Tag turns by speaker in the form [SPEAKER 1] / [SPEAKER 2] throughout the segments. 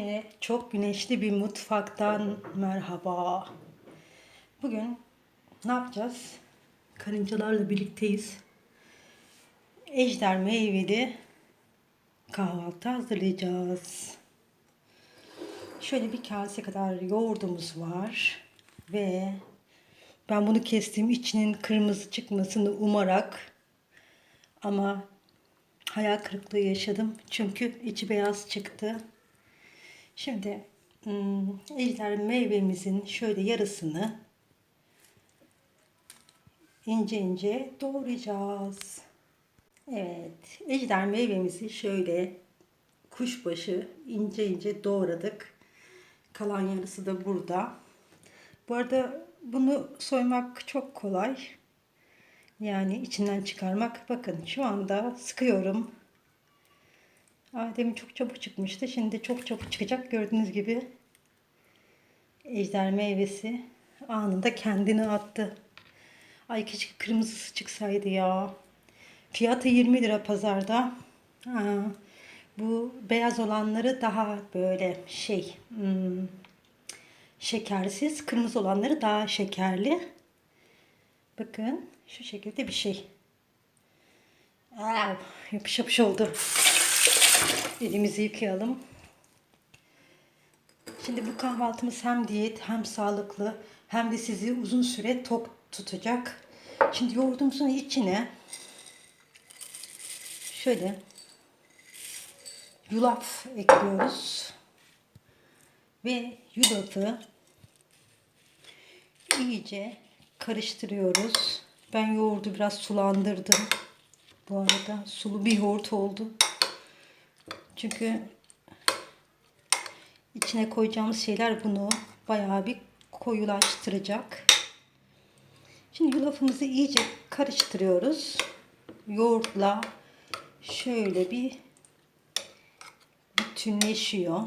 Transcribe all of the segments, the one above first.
[SPEAKER 1] Ee, Çok güneşli bir mutfaktan merhaba. Bugün ne yapacağız? Karıncalarla birlikteyiz. Ejder meyveli kahvaltı hazırlayacağız. Şöyle bir kase kadar yoğurdumuz var ve ben bunu kestim içinin kırmızı çıkmasını umarak ama hayal kırıklığı yaşadım çünkü içi beyaz çıktı. Şimdi hmm, ejder meyvemizin şöyle yarısını ince ince doğrayacağız. Evet, ejder meyvemizi şöyle kuşbaşı ince ince doğradık. Kalan yarısı da burada. Bu arada bunu soymak çok kolay. Yani içinden çıkarmak. Bakın şu anda sıkıyorum. Aa, demin çok çabuk çıkmıştı. Şimdi çok çabuk çıkacak. Gördüğünüz gibi ejder meyvesi anında kendini attı. Ay keşke kırmızısı çıksaydı ya. Fiyatı 20 lira pazarda. Ha, bu beyaz olanları daha böyle şey hmm, şekersiz. Kırmızı olanları daha şekerli. Bakın şu şekilde bir şey. Aa, yapış yapış oldu. Elimizi yıkayalım. Şimdi bu kahvaltımız hem diyet hem sağlıklı hem de sizi uzun süre tok tutacak. Şimdi yoğurdumuzun içine şöyle yulaf ekliyoruz. Ve yulafı iyice karıştırıyoruz. Ben yoğurdu biraz sulandırdım. Bu arada sulu bir yoğurt oldu. Çünkü içine koyacağımız şeyler bunu bayağı bir koyulaştıracak. Şimdi yulafımızı iyice karıştırıyoruz. Yoğurtla şöyle bir bütünleşiyor.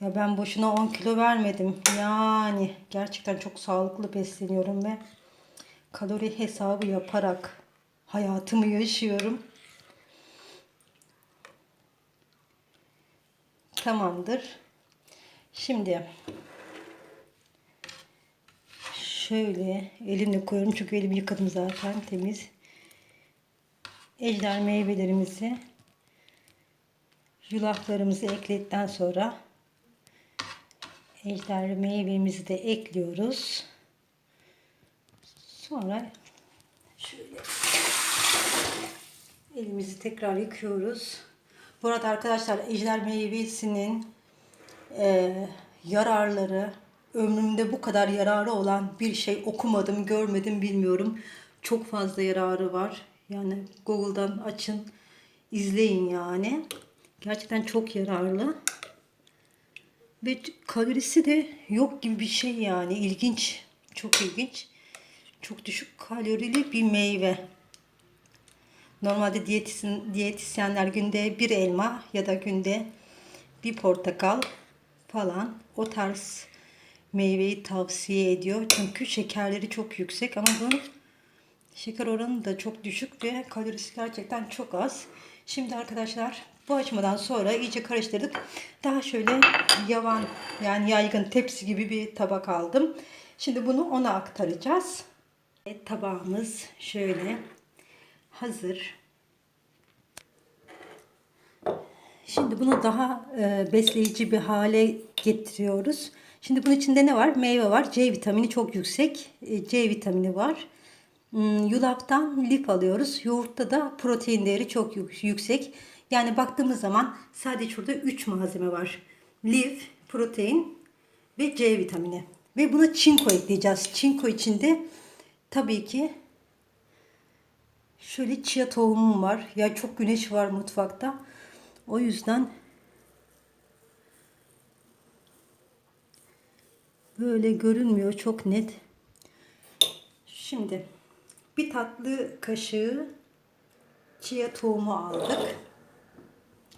[SPEAKER 1] Ya ben boşuna 10 kilo vermedim. Yani gerçekten çok sağlıklı besleniyorum ve kalori hesabı yaparak hayatımı yaşıyorum. Tamamdır. Şimdi şöyle elimle koyuyorum çünkü elimi yıkadım zaten temiz. Ejder meyvelerimizi yulaflarımızı ekledikten sonra ejder meyvemizi de ekliyoruz. Sonra şöyle elimizi tekrar yıkıyoruz. Bu arada arkadaşlar ejder meyvesinin e, yararları ömrümde bu kadar yararı olan bir şey okumadım, görmedim, bilmiyorum. Çok fazla yararı var. Yani Google'dan açın, izleyin yani. Gerçekten çok yararlı. Ve kalorisi de yok gibi bir şey yani. İlginç. Çok ilginç. Çok düşük kalorili bir meyve. Normalde diyetisyen, diyetisyenler günde bir elma ya da günde bir portakal falan o tarz meyveyi tavsiye ediyor. Çünkü şekerleri çok yüksek ama bunun şeker oranı da çok düşük ve kalorisi gerçekten çok az. Şimdi arkadaşlar bu aşamadan sonra iyice karıştırdık. Daha şöyle yavan yani yaygın tepsi gibi bir tabak aldım. Şimdi bunu ona aktaracağız. Tabağımız şöyle hazır. Şimdi bunu daha e, besleyici bir hale getiriyoruz. Şimdi bunun içinde ne var? Meyve var. C vitamini çok yüksek. E, C vitamini var. Hmm, yulaftan lif alıyoruz. Yoğurtta da protein değeri çok yüksek. Yani baktığımız zaman sadece şurada 3 malzeme var. Lif, protein ve C vitamini. Ve buna çinko ekleyeceğiz. Çinko içinde tabii ki şöyle chia tohumum var. Ya çok güneş var mutfakta. O yüzden böyle görünmüyor çok net. Şimdi bir tatlı kaşığı chia tohumu aldık.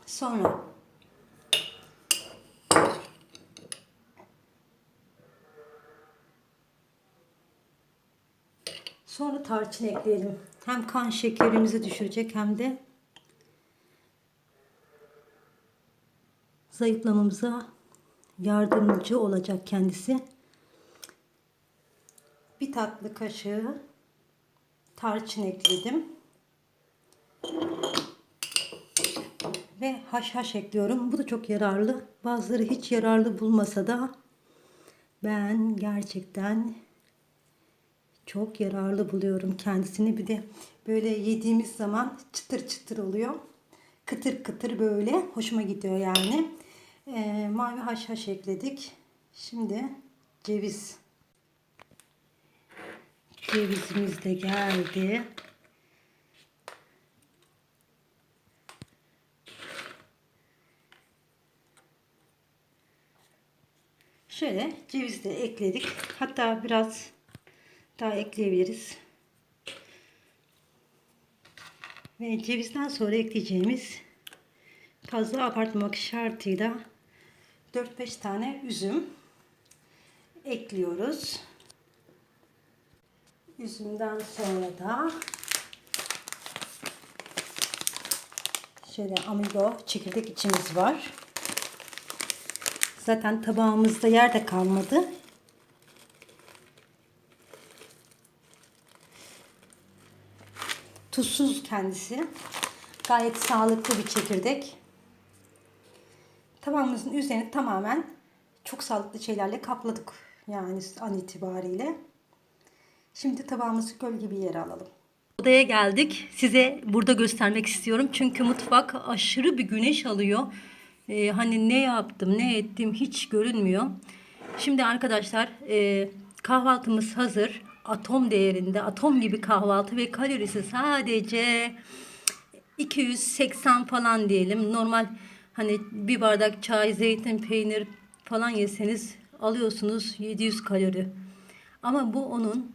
[SPEAKER 1] Sonra Sonra tarçın ekleyelim. Hem kan şekerimizi düşürecek hem de zayıflamamıza yardımcı olacak kendisi. Bir tatlı kaşığı tarçın ekledim. Ve haşhaş ekliyorum. Bu da çok yararlı. Bazıları hiç yararlı bulmasa da ben gerçekten çok yararlı buluyorum kendisini. Bir de böyle yediğimiz zaman çıtır çıtır oluyor. Kıtır kıtır böyle. Hoşuma gidiyor yani. Ee, mavi haşhaş ekledik. Şimdi ceviz. Cevizimiz de geldi. Şöyle ceviz de ekledik. Hatta biraz daha ekleyebiliriz. Ve cevizden sonra ekleyeceğimiz fazla abartmak şartıyla 4-5 tane üzüm ekliyoruz. Üzümden sonra da şöyle amigo çekirdek içimiz var. Zaten tabağımızda yer de kalmadı. Tuzsuz kendisi. Gayet sağlıklı bir çekirdek. Tabağımızın üzerini tamamen çok sağlıklı şeylerle kapladık. Yani an itibariyle. Şimdi tabağımızı gölge bir yere alalım. Odaya geldik. Size burada göstermek istiyorum. Çünkü mutfak aşırı bir güneş alıyor. Ee, hani ne yaptım, ne ettim hiç görünmüyor. Şimdi arkadaşlar e, kahvaltımız hazır. Atom değerinde, atom gibi kahvaltı ve kalorisi sadece 280 falan diyelim. Normal hani bir bardak çay, zeytin, peynir falan yeseniz alıyorsunuz 700 kalori. Ama bu onun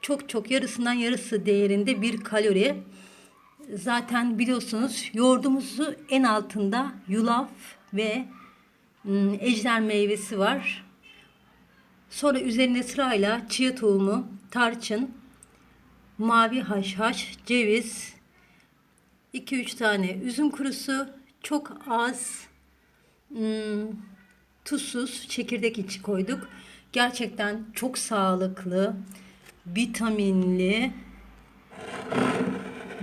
[SPEAKER 1] çok çok yarısından yarısı değerinde bir kalori. Zaten biliyorsunuz yoğurdumuzu en altında yulaf ve ım, ejder meyvesi var. Sonra üzerine sırayla chia tohumu, tarçın, mavi haşhaş, ceviz, 2-3 tane üzüm kurusu, çok az ım, tuzsuz çekirdek içi koyduk. Gerçekten çok sağlıklı, vitaminli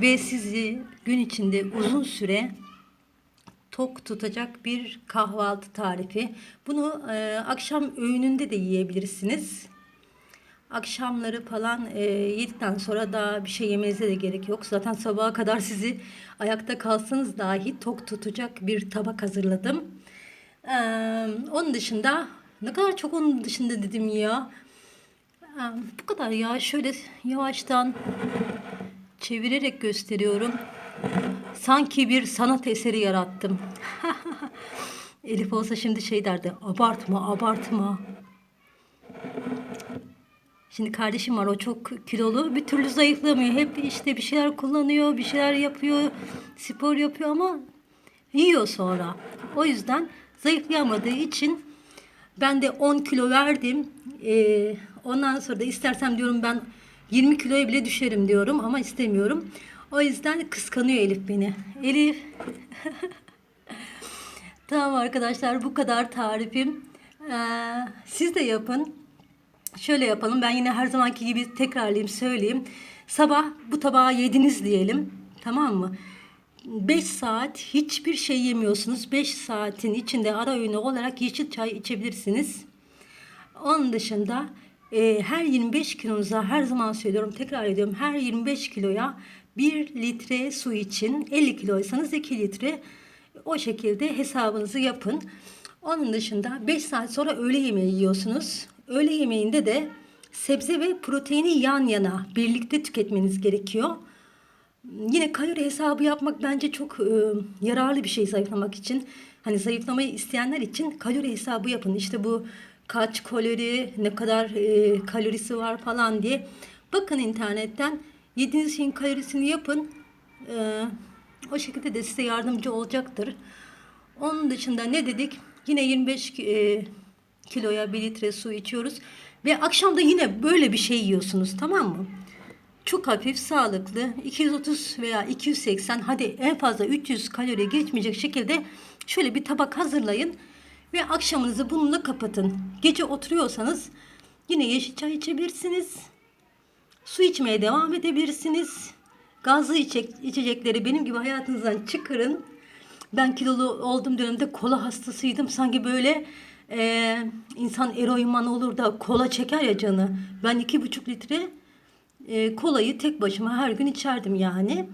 [SPEAKER 1] ve sizi gün içinde uzun süre tok tutacak bir kahvaltı tarifi. Bunu e, akşam öğününde de yiyebilirsiniz. Akşamları falan e, yedikten sonra daha bir şey yemenize de gerek yok. Zaten sabaha kadar sizi ayakta kalsanız dahi tok tutacak bir tabak hazırladım. E, onun dışında ne kadar çok onun dışında dedim ya. E, bu kadar ya. Şöyle yavaştan çevirerek gösteriyorum. Sanki bir sanat eseri yarattım. Elif olsa şimdi şey derdi. Abartma, abartma. Şimdi kardeşim var o çok kilolu. Bir türlü zayıflamıyor. Hep işte bir şeyler kullanıyor, bir şeyler yapıyor, spor yapıyor ama yiyor sonra. O yüzden zayıflayamadığı için ben de 10 kilo verdim. Ee, ondan sonra da istersem diyorum ben 20 kiloya bile düşerim diyorum ama istemiyorum. O yüzden kıskanıyor Elif beni. Elif. tamam arkadaşlar bu kadar tarifim. Ee, siz de yapın. Şöyle yapalım. Ben yine her zamanki gibi tekrarlayayım söyleyeyim. Sabah bu tabağı yediniz diyelim. Tamam mı? 5 saat hiçbir şey yemiyorsunuz. 5 saatin içinde ara öğünü olarak yeşil çay içebilirsiniz. Onun dışında e, her 25 kilonuza her zaman söylüyorum tekrar ediyorum her 25 kiloya 1 litre su için 50 kiloysanız 2 litre o şekilde hesabınızı yapın. Onun dışında 5 saat sonra öğle yemeği yiyorsunuz. Öğle yemeğinde de sebze ve proteini yan yana birlikte tüketmeniz gerekiyor. Yine kalori hesabı yapmak bence çok e, yararlı bir şey zayıflamak için. Hani zayıflamayı isteyenler için kalori hesabı yapın. İşte bu kaç kalori, ne kadar e, kalorisi var falan diye. Bakın internetten yediğiniz şeyin kalorisini yapın. E, o şekilde de size yardımcı olacaktır. Onun dışında ne dedik? Yine 25 e, kiloya 1 litre su içiyoruz. Ve akşam da yine böyle bir şey yiyorsunuz tamam mı? Çok hafif, sağlıklı. 230 veya 280 hadi en fazla 300 kalori geçmeyecek şekilde şöyle bir tabak hazırlayın ve akşamınızı bununla kapatın. Gece oturuyorsanız yine yeşil çay içebilirsiniz. Su içmeye devam edebilirsiniz. Gazlı içecek, içecekleri benim gibi hayatınızdan çıkarın. Ben kilolu olduğum dönemde kola hastasıydım. Sanki böyle e, insan eroinman olur da kola çeker ya canı. Ben iki buçuk litre e, kolayı tek başıma her gün içerdim yani.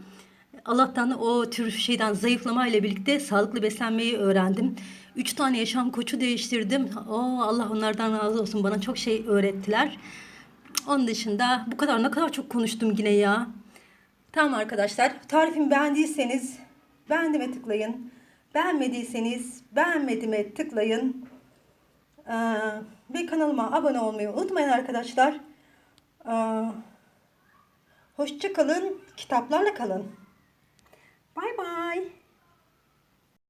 [SPEAKER 1] Allah'tan o tür şeyden zayıflama ile birlikte sağlıklı beslenmeyi öğrendim. Üç tane yaşam koçu değiştirdim. Oo, Allah onlardan razı olsun. Bana çok şey öğrettiler. Onun dışında bu kadar ne kadar çok konuştum yine ya. Tamam arkadaşlar. Tarifimi beğendiyseniz beğendime tıklayın. Beğenmediyseniz beğenmedime tıklayın. Ee, ve kanalıma abone olmayı unutmayın arkadaşlar. Ee, hoşça kalın. Kitaplarla kalın. Bay bay.